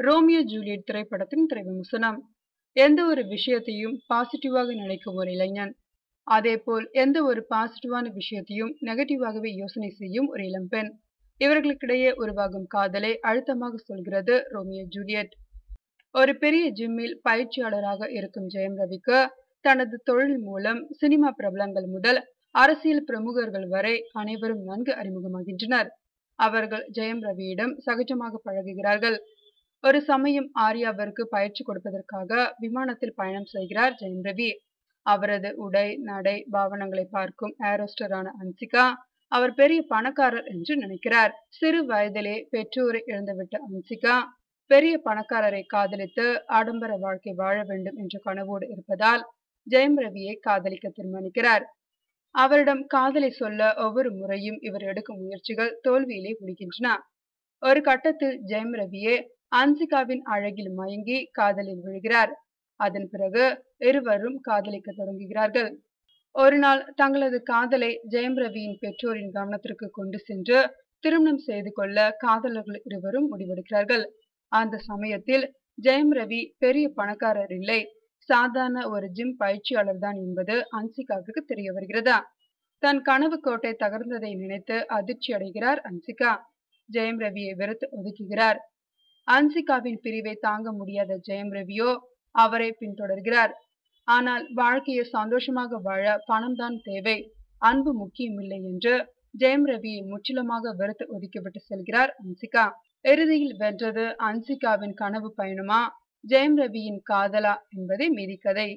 Romeo Juliet திரைப்படத்தின் திரைவிமர்சனம். எந்த ஒரு விஷயத்தையும் பாசிட்டிவாக நினைக்கும் ஒரு இளைஞன். அதேபோல் எந்த ஒரு பாசிட்டிவான விஷயத்தையும் நெகட்டிவாகவே யோசனை செய்யும் ஒரு இளம்பெண் இவர்களுக்கிடையே உருவாகும் காதலை அழுத்தமாக சொல்கிறது ரோமியோ ஜூலியட். ஒரு பெரிய ஜிம்மில் பயிற்சியாளராக இருக்கும் ஜெயம் ரவிக்கு தனது தொழில் மூலம் சினிமா பிரபலங்கள் முதல் அரசியல் பிரமுகர்கள் வரை அனைவரும் நன்கு அறிமுகமாகின்றனர். அவர்கள் ஜெயம் ரவியிடம் சகஜமாக பழகுகிறார்கள். ஒரு சமயம் ஆர்யாவிற்கு பயிற்சி கொடுப்பதற்காக விமானத்தில் பயணம் செய்கிறார் ஜெயம் ரவி. அவரது உடை நடை பாவனங்களை பார்க்கும் ஏரோஸ்டரான அன்சிகா அவர் பெரிய பணக்காரர் என்று நினைக்கிறார். சிறு வயதிலே பெற்றோரை இழந்துவிட்ட அன்சிகா பெரிய பணக்காரரை காதலித்து ஆடம்பர வாழ்க்கை வாழ வேண்டும் என்ற கனவோடு இருப்பதால் ஜெயம் ரவியை காதலிக்க தீர்மானிக்கிறார். அவரிடம் காதலை சொல்ல ஒவ்வொரு முறையும் இவர் எடுக்கும் முயற்சிகள் தோல்வியிலே முடிகின்றன. ஒரு கட்டத்தில் ஜெயம் ரவியே அன்சிகாவின் அழகில் மயங்கி காதலில் விழுகிறார். அதன் பிறகு இருவரும் காதலிக்க தொடங்குகிறார்கள். ஒரு நாள் தங்களது காதலை ஜெயம் ரவியின் பெற்றோரின் கவனத்திற்கு கொண்டு சென்று திருமணம் செய்து கொள்ள காதலர்கள் இருவரும் முடிவெடுக்கிறார்கள். அந்த சமயத்தில் ஜெயம் ரவி பெரிய பணக்காரர் இல்லை. சாதாரண ஒரு ஜிம் பயிற்சியாளர் தான் என்பது அன்சிகாவுக்கு தெரிய வருகிறதா? தன் கனவு கோட்டை தகர்ந்ததை நினைத்து அதிர்ச்சி அடைகிறார் அன்சிகா ஜெயம் ரவியை வெறுத்து ஒதுக்குகிறார். அன்சிகாவின் பிரிவை தாங்க முடியாத ஜெயம் ரவியோ அவரை பின்தொடர்கிறார். ஆனால் வாழ்க்கையை சந்தோஷமாக வாழ பணம் தான் தேவை. அன்பு முக்கியமில்லை என்று ஜெயம் ரவியை முற்றிலுமாக வெறுத்து ஒதுக்கிவிட்டு செல்கிறார் அன்சிகா. இறுதியில் வென்றது அன்சிகாவின் கனவு பயணமா? ஜெயம் ரவியின் காதலா என்பதே மீதி கதை.